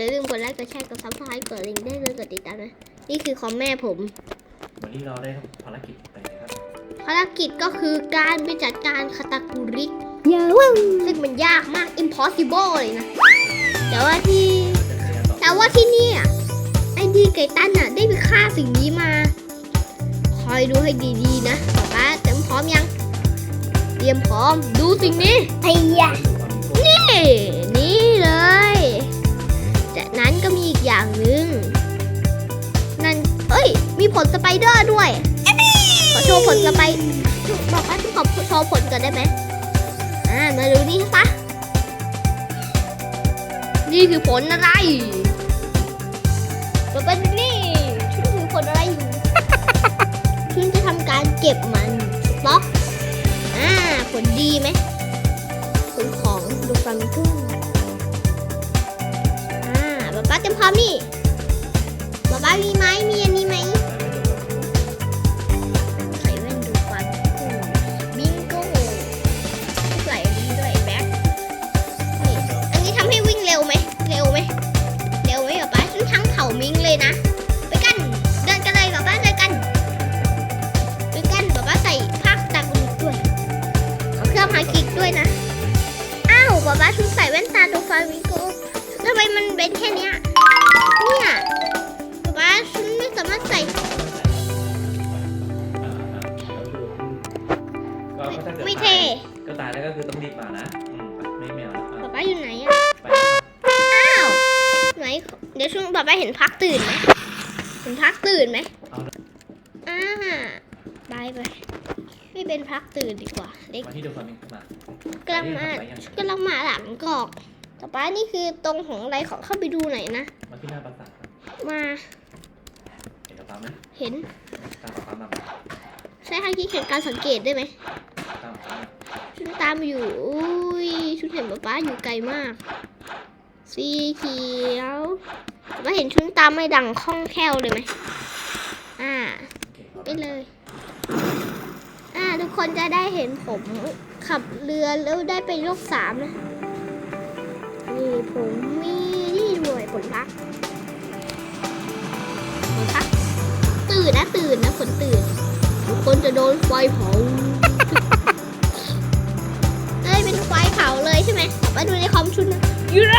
อย่าลืมกดไลค์กดแชร์กดซับสไครต์กดลิงก์ได้เลยกดติดตามนะ นี่คือคอมแม่ผมวันนี้เราได้ภารกิจไปไหนครับภารกิจก็คือการไปจัดการคาตากุริกอย่าว่างซึ่งมันยากมาก impossible เลยนะ แต่ว่าที่จะเรียนต่อแต่ว่าที่เนี่ยไอ้ดีไก่ตันน่ะ ได้ไปฆ่าสิ่งนี้มา คอยดูให้ดีๆนะป๊าป๊าเต็มพร้อมยัง เตรียมพร้อมดูสิ่งนี้ไอ้ยะนี่นี่เลยจาก นั้นก็มีอีกอย่างหนึ่งนั่นเอ้ย มีผลสไปเดอร์ด้วย ขอโชว์ผลสไปบอกว่าขอโชว์ผลก่อนได้ไหมอ่า มาดูนี่ปะนี่คือผลอะไรบอกว่านี่ฉันคือผลอะไรอยู่ฉันจะทำการเก็บมันสต็อกอ่า ผลดีไหมผลของดูฟังกุ้งาป๊าป๊าเต็มพร้อมนี่ป๊าป๊ามีไหมมีอันนี้ไหมใส่แว่นดูฟันบิงโก้ใส่อันนี้ด้วยแบ็คนี่อันนี้ทำให้วิ่งเร็วไหมเร็วไหมเร็วไหมป๊าป๊าฉันทั้งเผามิงเลยนะไปกันเดินกันเลยป๊าป๊าเดินกันไปกันป๊าป๊าใส่ผ้าตากุลิกด้วยขอเครื่องฮากิกด้วยนะอ้าวป๊าป๊าชุดใส่แว่นตาดูฟาวิโก้ทำไมมันเป็นแค่เนี้ยเนี่ย ถ้าเกิดไม่เท่ก็ตายแล้วก็คือต้องรีบมานะอืมไม่ไม่เอาแล้วป๊าป๊าอยู่ไหนอะไปแล้วครับอ้าวไหนเดี๋ยวช่วงป๊าป๊าเห็นพักตื่นไหมเห็นพักตื่นไหมเอาละอ่าบายไปไม่เป็นพักตื่นดีกว่าเล็กมาที่ดูความมีขึ้นมากำลังมาไปยังกำลังมาหลังกรอกป๊าป๊านี่คือตรงของอะไรขอเข้าไปดูหน่อยนะมาที่หน้าปราสาทครับมาเห็นกระเป๋าไหมเห็นตามกระเป๋ามาใช้ทางคิดแข่งการสังเกตได้ไหม ตามกระเป๋ามาชุนตามอยู่อุ้ยชุนเห็นป๊าป๊าอยู่ไกลมาก สีเขียวป๊าเห็นชุนตามไม่ดังคล่องแคล่วเลยไหมอ่าไปเลย อ่า ทุกคนจะได้เห็นผมขับเรือแล้วได้ไปโลกสามนะนี่ผมมีนี่ด้วยผลพักผลพักตื่นนะตื่นนะผลตื่น ทุกคนจะโดนไฟเผา ไหมมาดูในคอมชุดนะยูไร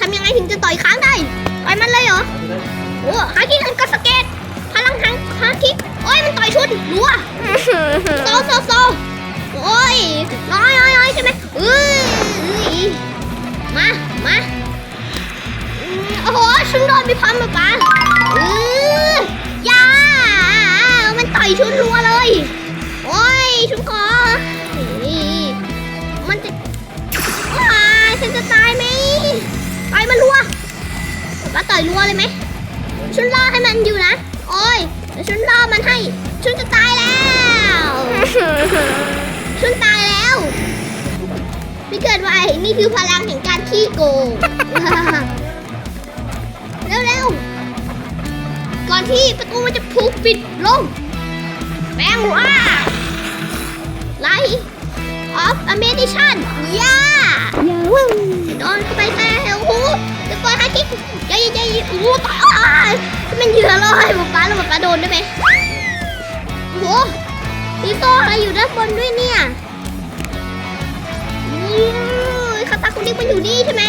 ทำยังไงถึงจะต่อยค้างได้ต่อยมันเลยเหรอโอ้ฮาคิกันก็สเก็ตพลังทางฮาคิโอ้ยมันต่อยชุดรัวโซโซโซโอ้ยน้อยน้อยน้อยใช่ไหมเอ้ยเอ้ยมามาโอ้โหชุนโดนไปพร้อมมาปะเออยามันต่อยชุดรัวเลย โอ้ยชุนขอ อยรัวเลยไหมชุนล่อให้มันอยู่นะ โอ้ยเดี๋ยวชุนล่อมันให้ชุนจะตายแล้วชุนตายแล้วไม่เกิดไวนี่คือพลังแห่งการขี้โกง เร็วๆ ก่อนที่ประตูมันจะถูกปิดลงแปลงร่างไลท์ อเมดิชันย่าย่าวิ่งโดนเข้าไปแล้วโอ้โหจะปล่อยฮาคิอย่าอย่าอย่อย่าโอ้โหตายอะมันเหยื่อเลยหมอปลาแล้วหมอปลาโดนได้ไหมโอ้โหมีโซ่อะไรอยู่ด้านบนด้วยเนี่ยคาตาคุริมันอยู่นี่ใช่ไหม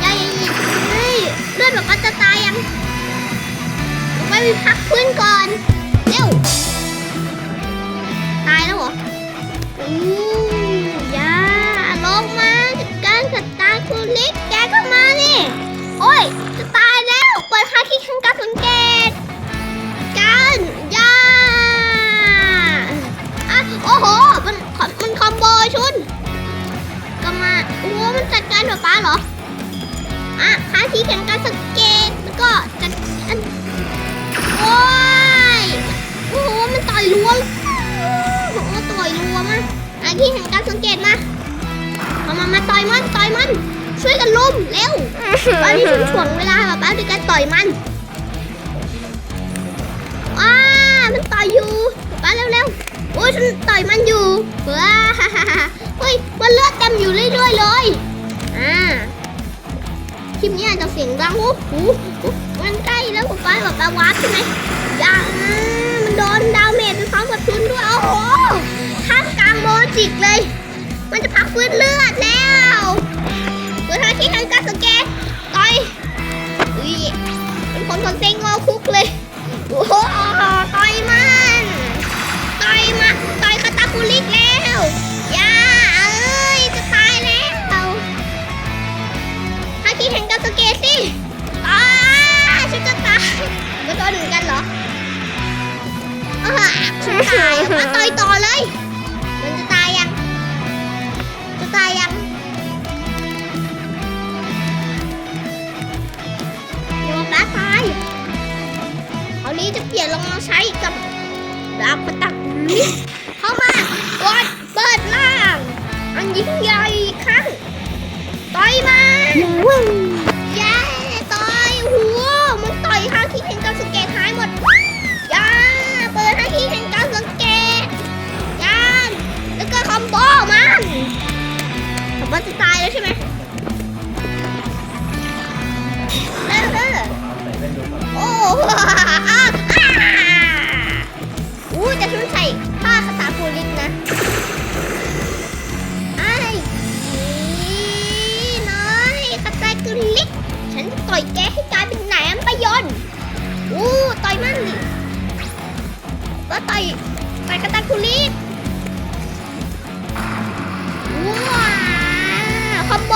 อย่าอย่าอย่เฮ้ยเลือดหมอปลาจะตายยังไปพักพื้นก่อน เร็ว ตายแล้วเหรอ อู้ย่าลงมาจัดการสัตว์ตาคุณลิกแกก็มานี่ โอ้ย จะตายแล้ว เปิดคาคิขังการสังเกตการย่าอะโอ้โห มันมันคอมโบชุนก็มาโอ้มันจัดการแบบป้าเหรอ อะคาคิแข่งการสังเกต ตอนนี้ถึงช่วงเวลาแบบป้าด้วยการต่อยมันอ้ามันต่อยอยู่ป้าเร็วเร็วๆโอ้ยฉันต่อยมันอยู่ว้าฮ่าฮ่าฮ่าเฮ้ยมันเลือดเต็มอยู่เรื่อยๆเลยอ่าคลิปนี้อาจจะเสียงดังโอ้โหมันใกล้แล้วป๊าป๊าแบบป๊าวาร์ปใช่ไหมอย่ามันโดนดาวเมจไปพร้อมกับทุนด้วยโอ้โหท่ามกลางโมจิกเลย มันจะพักฟื้นเลือดแล้วเปิดทางที่ทางการสังเกต ต่อยอุ้ยเป็นคนคนเซ็งงอคุกเลยโอ้โหต่อยมันต่อยมาต่อยคาตาคุลิกแล้ว ต่อยแกให้กลายเป็นแหนมประยนต์อู้ต่อยมันดิก็ต่อยต่อยกระตาโพลิกว้าคอมโบ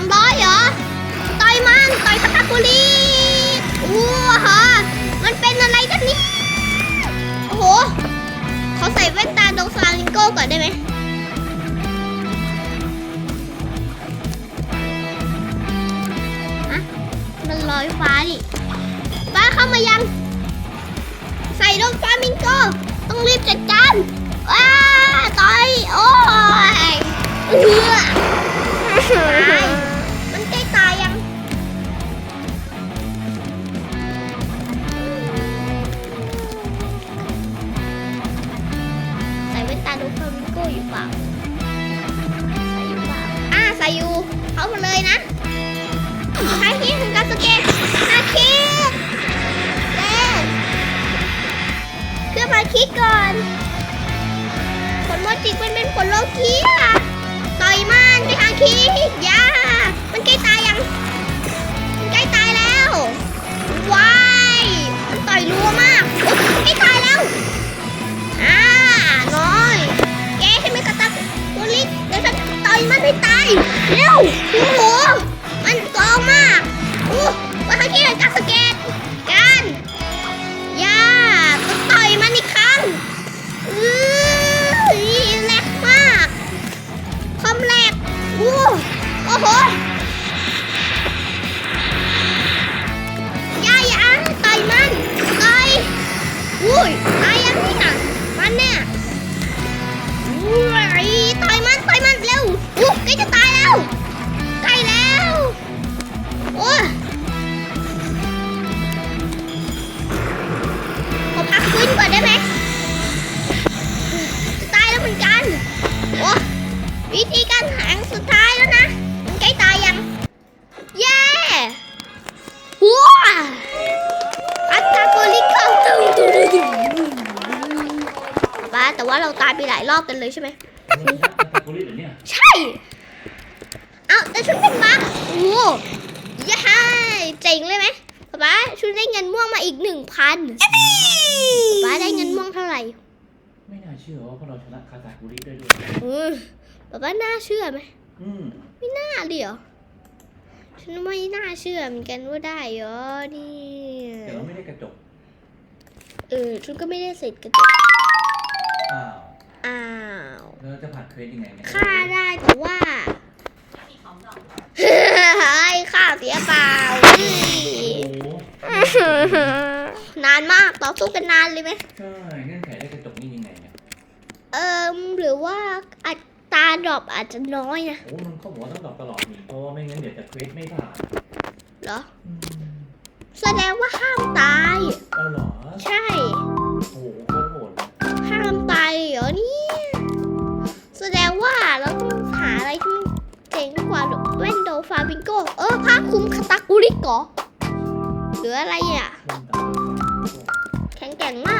องร้อยเหรอ ต่อยมัน ต่อยคาตาคุรีอู้ฮะมันเป็นอะไรกันนี่โอ้โห เขาใส่แว่นตาตรงฟลามิงโก้ก่อนได้ไหมอะมันลอยฟ้าดิฟ้าเข้ามายัง ใส่ตรงฟลามิงโก้ ต้องรีบจัดการว้าต่อย โอ้ย จิกมันเป็นผลโลกีอะต่อยมันด้วยทางคิกยามันใกล้ตายยัง มันใกล้ตายแล้ววายมันต่อยรัวมากอุ๊ยใกล้ตายแล้วอ่าน้อย แกใช่ไหมกระตักตัวลิกเดี๋ยวฉันต่อยมันให้ตายเร็วโอ้โหมันกองมากอู้ว่าทางที่เายไปหลายรอบกันเลยใช่ไหมนี่ครับตะกุลิเหรอเนี่ยใช่เอาแต่ชุดเป็นบักโอ้ยาเจ๋งเลยไหมป๊าป๊าชุดได้เงินม่วงมาอีกหนึ่งพันป๊าได้เงินม่วงเท่าไหร่ไม่น่าเชื่อว่าพวกเราชนะคาตากุลิได้ด้วยเออป๊าป๊าน่าเชื่อไหมอืมไม่น่าเลยเหรอฉันไม่น่าเชื่อเหมือนกันว่าได้เหรอเนี่ยแต่เราไม่ได้กระจกเออชุดก็ไม่ได้เสร็จกันจบอ้าว อ้าวแล้วจะผ่านเคยยังไงเนี่ยฆ่าได้แต่ว่าเฮ้ยฆ่าเสียเปล่าเฮ้ยโอ้โหนานมากต่อสู้กันนานเลยไหมใช่เงื่อนไขได้กระจกนี่ยังไงเนี่ยเอิมหรือว่าอัตราดรอปอาจจะน้อยนะโอ้มันเขาบอกว่าต้องตอบตลอดนี่เพราะว่าไม่งั้นเดี๋ยวจะเควสไม่ผ่านเหรอ อืมแสดงว่าห้ามตาย เอาเหรอ ใช่ ฟาบิงโก เออผ้าคลุมคาตากุริกเหรอหรืออะไรอะเริ่มตามแข็งแกร่งมาก